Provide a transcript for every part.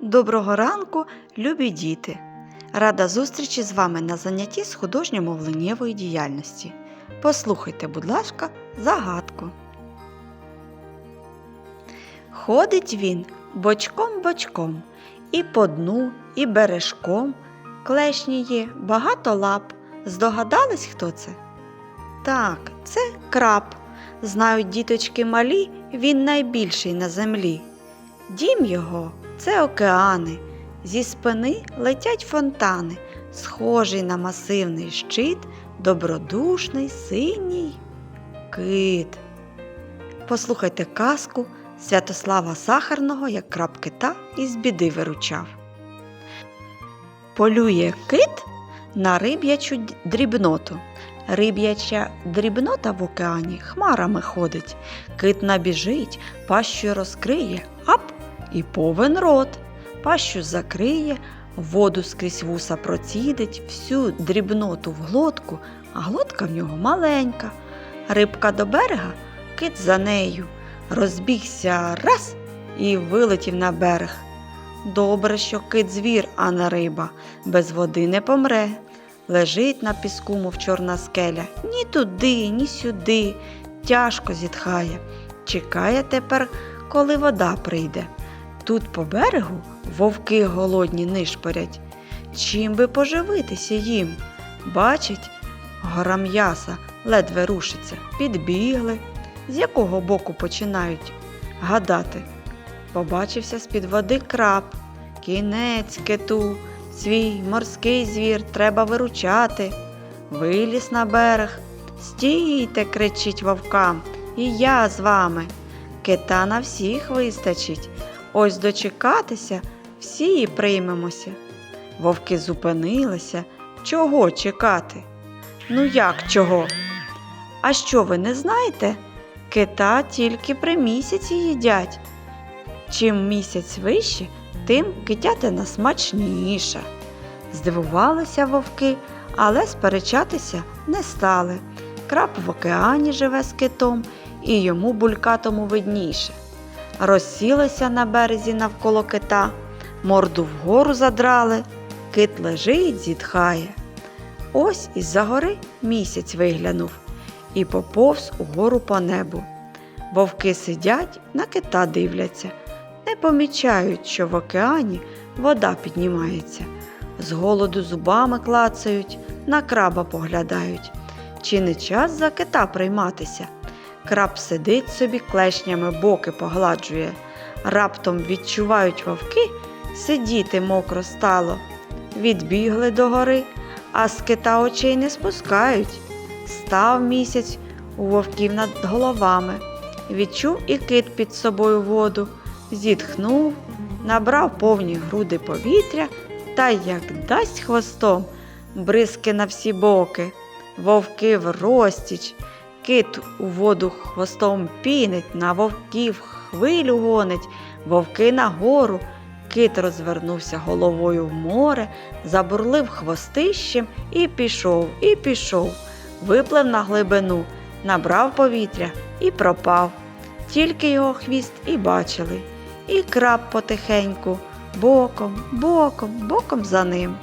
Доброго ранку, любі діти! Рада зустрічі з вами на занятті з художньо-мовленнєвої діяльності. Послухайте, будь ласка, загадку. Ходить він бочком-бочком, і по дну, і бережком. Є, багато лап. Здогадались, хто це? Так, це краб. Знають діточки малі, він найбільший на землі. Дім його це океани, зі спини летять фонтани, схожий на масивний щит, добродушний синій кит. Послухайте казку Святослава Сахарного, як краб кита із біди виручав. Полює кит на риб'ячу дрібноту. Риб'яча дрібнота в океані хмарами ходить. Кит набіжить, пащу розкриє, ап, і повен рот. Пащу закриє, воду скрізь вуса процідить, всю дрібноту в глотку, а глотка в нього маленька. Рибка до берега, кит за нею. Розбігся раз і вилетів на берег. Добре, що кит звір, а не риба, без води не помре. Лежить на піску, мов чорна скеля, ні туди, ні сюди, тяжко зітхає. Чекає тепер, коли вода прийде. Тут по берегу вовки голодні нишпорять. Чим би поживитися їм? Бачить, гора м'яса ледве рушиться, підбігли. З якого боку починають гадати? Побачився з-під води краб, кінець киту, свій морський звір треба виручати. Виліз на берег. Стійте, кричить вовкам, і я з вами. Кита на всіх вистачить. Ось дочекатися, всі і приймемося. Вовки зупинилися. Чого чекати? Ну як чого? А що ви не знаєте? Кита тільки при місяці їдять. Чим місяць вище, тим китятина смачніша. Здивувалися вовки, але сперечатися не стали. Краб в океані живе з китом, і йому булькатому видніше. Розсілися на березі навколо кита, морду вгору задрали, кит лежить, зітхає. Ось із-за гори місяць виглянув і поповз угору по небу. Вовки сидять, на кита дивляться, не помічають, що в океані вода піднімається. З голоду зубами клацають, на краба поглядають. Чи не час за кита прийматися? Краб сидить собі клешнями боки погладжує. Раптом відчувають вовки, сидіти мокро стало. Відбігли до гори, а з кита очей не спускають. Став місяць у вовків над головами. Відчув і кит під собою воду, зітхнув, набрав повні груди повітря та як дасть хвостом бризки на всі боки. Вовки в розтіч, кит у воду хвостом пінить, на вовків хвилю гонить, вовки нагору. Кит розвернувся головою в море, забурлив хвостищем і пішов, і пішов, виплив на глибину, набрав повітря і пропав. Тільки його хвіст і бачили, і краб потихеньку, боком, боком, боком за ним.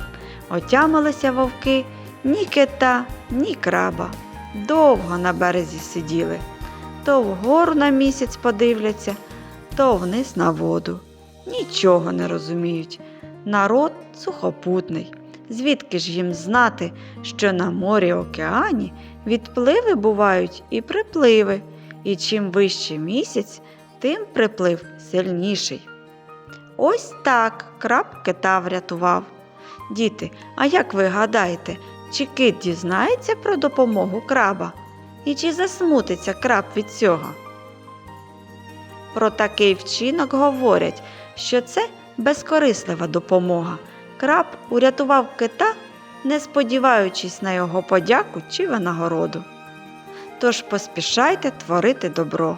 Отямилися вовки ні кита, ні краба. Довго на березі сиділи. То вгору на місяць подивляться, то вниз на воду. Нічого не розуміють. Народ сухопутний. Звідки ж їм знати, що на морі океані відпливи бувають і припливи, і чим вище місяць, тим приплив сильніший. Ось так краб кита врятував. Діти, а як ви гадаєте, чи кит дізнається про допомогу краба? І чи засмутиться краб від цього? Про такий вчинок говорять, що це безкорислива допомога. Краб урятував кита, не сподіваючись на його подяку чи винагороду. Тож поспішайте творити добро.